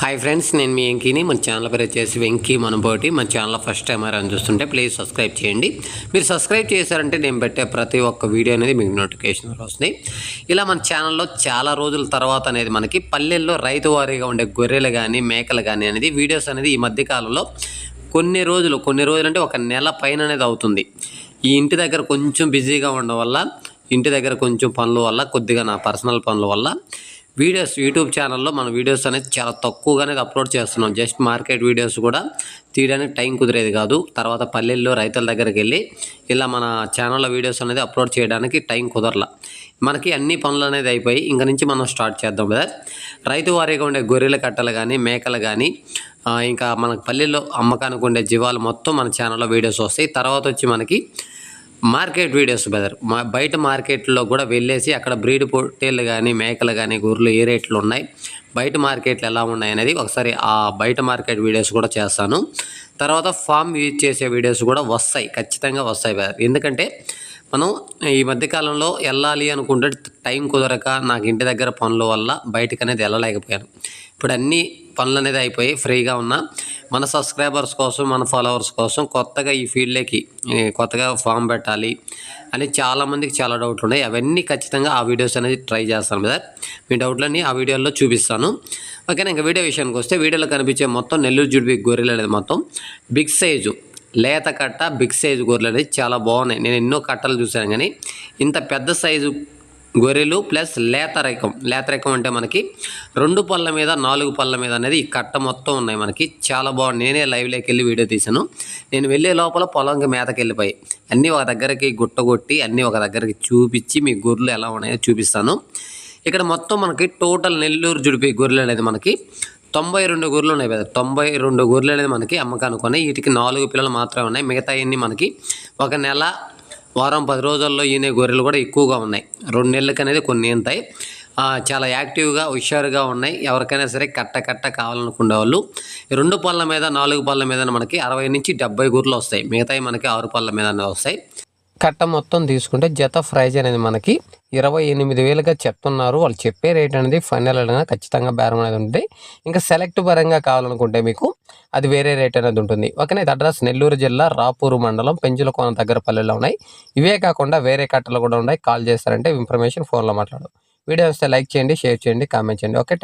Hi friends నేను మీ వెంకీని. మన channel పేరు వచ్చేసి వెంకీ మనబోటి. మన ఛానల్ ఫస్ట్ టైం అని చూస్తుంటే ప్లీజ్ సబ్స్క్రైబ్ చేయండి. మీరు సబ్స్క్రైబ్ చేశారంటే నేను పెట్టే ప్రతి ఒక్క వీడియో అనేది మీకు నోటిఫికేషన్ వస్తుంది. ఇలా మన ఛానల్లో చాలా రోజుల తర్వాత అనేది మనకి పల్లెల్లో రైతు వారీగా ఉండే గొర్రెలు కానీ మేకలు కానీ అనేది వీడియోస్ అనేది ఈ మధ్యకాలంలో కొన్ని రోజులు కొన్ని రోజులు అంటే ఒక నెల పైన అనేది అవుతుంది. ఈ ఇంటి దగ్గర కొంచెం బిజీగా ఉండడం వల్ల ఇంటి దగ్గర కొంచెం పనుల వల్ల కొద్దిగా నా పర్సనల్ పనుల వల్ల వీడియోస్ యూట్యూబ్ ఛానల్లో మన వీడియోస్ అనేది చాలా తక్కువగానే అప్లోడ్ చేస్తున్నాం. జస్ట్ మార్కెట్ వీడియోస్ కూడా తీయడానికి టైం కుదిరేది కాదు. తర్వాత పల్లెల్లో రైతుల దగ్గరికి వెళ్ళి ఇలా మన ఛానల్లో వీడియోస్ అనేది అప్లోడ్ చేయడానికి టైం కుదరల. మనకి అన్ని పనులు అనేది అయిపోయి ఇంక నుంచి మనం స్టార్ట్ చేద్దాం కదా రైతు వారీగా ఉండే గొర్రెల కట్టలు కానీ మేకలు కానీ ఇంకా మనకు పల్లెల్లో అమ్మకానికి ఉండే జీవాలు మొత్తం మన ఛానల్లో వీడియోస్ వస్తాయి. తర్వాత వచ్చి మనకి మార్కెట్ వీడియోస్ బెదర్ మా బయట మార్కెట్లో కూడా వెళ్ళేసి అక్కడ బ్రీడ్ పొట్టేళ్ళు కానీ మేకలు కానీ గొర్రెలు ఏ రేట్లు ఉన్నాయి బయట మార్కెట్లు ఎలా ఉన్నాయి అనేది ఒకసారి ఆ బయట మార్కెట్ వీడియోస్ కూడా చేస్తాను. తర్వాత ఫామ్ యూజ్ చేసే వీడియోస్ కూడా వస్తాయి ఖచ్చితంగా వస్తాయి బెదర్ ఎందుకంటే మనం ఈ మధ్యకాలంలో వెళ్ళాలి అనుకుంటే టైం కుదరక నాకు ఇంటి దగ్గర పనుల వల్ల బయటకు అనేది వెళ్ళలేకపోయాను. ఇప్పుడు అన్ని పనులు అనేది అయిపోయి ఫ్రీగా ఉన్నా మన సబ్స్క్రైబర్స్ కోసం మన ఫాలోవర్స్ కోసం కొత్తగా ఈ ఫీల్డ్లోకి కొత్తగా ఫామ్ పెట్టాలి అని చాలామందికి చాలా డౌట్లు ఉన్నాయి. అవన్నీ ఖచ్చితంగా ఆ వీడియోస్ అనేది ట్రై చేస్తాను కదా మీ డౌట్లన్నీ ఆ వీడియోలో చూపిస్తాను. ఓకేనా? ఇంకా వీడియో విషయానికి వస్తే వీడియోలో కనిపించే మొత్తం నెల్లూరు జుడిపి గొర్రెలు అనేది మొత్తం బిగ్ సైజు లేత కట్ట బిగ్ సైజు గొర్రెలు అనేది చాలా బాగున్నాయి. నేను ఎన్నో కట్టలు చూశాను కానీ ఇంత పెద్ద సైజు గొర్రెలు ప్లస్ లేత రకం. లేత రకం అంటే మనకి రెండు పళ్ళ మీద నాలుగు పళ్ళ మీద అనేది ఈ కట్ట మొత్తం ఉన్నాయి మనకి. చాలా బాగుంది నేనే లైవ్లోకి వెళ్ళి వీడియో తీశాను. నేను వెళ్ళే లోపల పొలంకి మేతకి వెళ్ళిపోయి అన్నీ ఒక దగ్గరికి గుట్టగొట్టి అన్నీ ఒక దగ్గరికి చూపించి మీ గొర్రెలు ఎలా ఉన్నాయో చూపిస్తాను. ఇక్కడ మొత్తం మనకి టోటల్ నెల్లూరు జుడిపి గొర్రెలు అనేది మనకి తొంభై రెండు గొర్రెలు ఉన్నాయి కదా తొంభై రెండు గొర్రెలు అనేది మనకి అమ్మకానికి ఉన్నాయి వీటికి నాలుగు పిల్లలు మాత్రమే ఉన్నాయి. మిగతా అన్ని మనకి? ఒక నెల వారం పది రోజుల్లో ఈనే గొర్రెలు కూడా ఎక్కువగా ఉన్నాయి. రెండు నెలలకి అనేది కొన్ని ఈనుతాయి చాలా యాక్టివ్గా హుషారుగా ఉన్నాయి. ఎవరికైనా సరే కట్ట కట్ట కావాలనుకునే వాళ్ళు. రెండు పళ్ళ మీద నాలుగు పళ్ళ మీద మనకి అరవై నుంచి డెబ్బై గుర్రలు వస్తాయి. మిగతాయి మనకి ఆరు పళ్ళ మీద వస్తాయి. కట్ట మొత్తం తీసుకుంటే జత ప్రైజ్ అనేది మనకి ఇరవై ఎనిమిది వేలుగా చెప్తున్నారు. వాళ్ళు చెప్పే రేట్ అనేది ఫైనల్ అనేది ఖచ్చితంగా బేరం అనేది ఉంటుంది. ఇంకా సెలెక్ట్ పరంగా కావాలనుకుంటే మీకు అది వేరే రేట్ అనేది ఉంటుంది. ఓకేనా? ఇది అడ్రస్ నెల్లూరు జిల్లా రాపూరు మండలం పెంచులకోన దగ్గర పల్లెల్లో ఉన్నాయి. ఇవే కాకుండా వేరే కట్టలు కూడా ఉన్నాయి. కాల్ చేస్తారంటే ఇన్ఫర్మేషన్ ఫోన్లో మాట్లాడు వీడియో వస్తే లైక్ చేయండి షేర్ చేయండి కామెంట్ చేయండి. ఓకే?